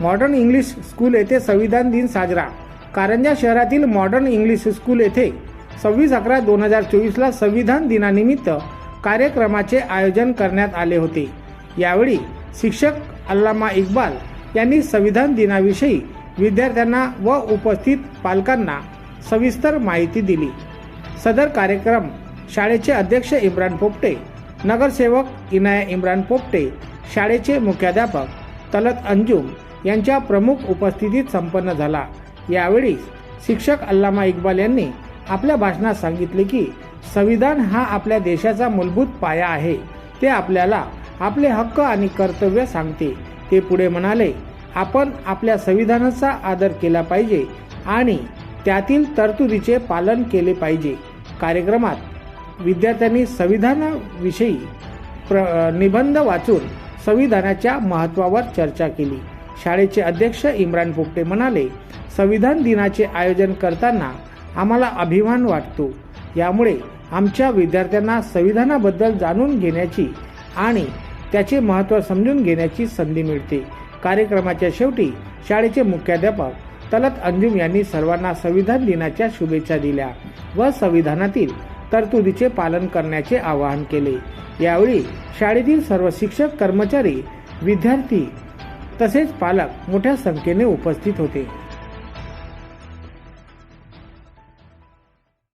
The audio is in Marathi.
मॉडर्न इंग्लिश स्कूल येथे संविधान दिन साजरा. कारंजा शहरातील मॉडर्न इंग्लिश स्कूल येथे सव्वीस अकरा दोन हजार चोवीसला संविधान दिनानिमित्त कार्यक्रमाचे आयोजन करण्यात आले होते. यावेळी शिक्षक अल्लामा इक्बाल यांनी संविधान दिनाविषयी विद्यार्थ्यांना व उपस्थित पालकांना सविस्तर माहिती दिली. सदर कार्यक्रम शाळेचे अध्यक्ष इम्रान पोपटे नगरसेवक इनाया इम्रान पोपटे शाळेचे मुख्याध्यापक तलत अंजुम यांच्या प्रमुख उपस्थितीत संपन्न झाला. यावेळी शिक्षक अल्लामा इक्बाल यांनी आपल्या भाषणात सांगितले की संविधान हा आपल्या देशाचा मूलभूत पाया आहे. ते आपल्याला आपले हक्क आणि कर्तव्य सांगते. ते पुढे म्हणाले आपण आपल्या संविधानाचा आदर केला पाहिजे आणि त्यातील तरतुदीचे पालन केले पाहिजे. कार्यक्रमात विद्यार्थ्यांनी संविधानाविषयी प्र निबंध वाचून संविधानाच्या महत्त्वावर चर्चा केली. शाळेचे अध्यक्ष इम्रान पोपटे म्हणाले संविधान दिनाचे आयोजन करताना आम्हाला अभिमान वाटतो. यामुळे आमच्या विद्यार्थ्यांना संविधानाबद्दल जाणून घेण्याची आणि त्याचे महत्त्व समजून घेण्याची संधी मिळते. कार्यक्रमाच्या शेवटी शाळेचे मुख्याध्यापक तलत अंजुम यांनी सर्वांना संविधान दिनाच्या शुभेच्छा दिल्या व संविधानातील तरतुदीचे पालन करण्याचे आवाहन केले. यावेळी शाळेतील सर्व शिक्षक कर्मचारी विद्यार्थी तसेच पालक मोठ्या संख्येने उपस्थित होते.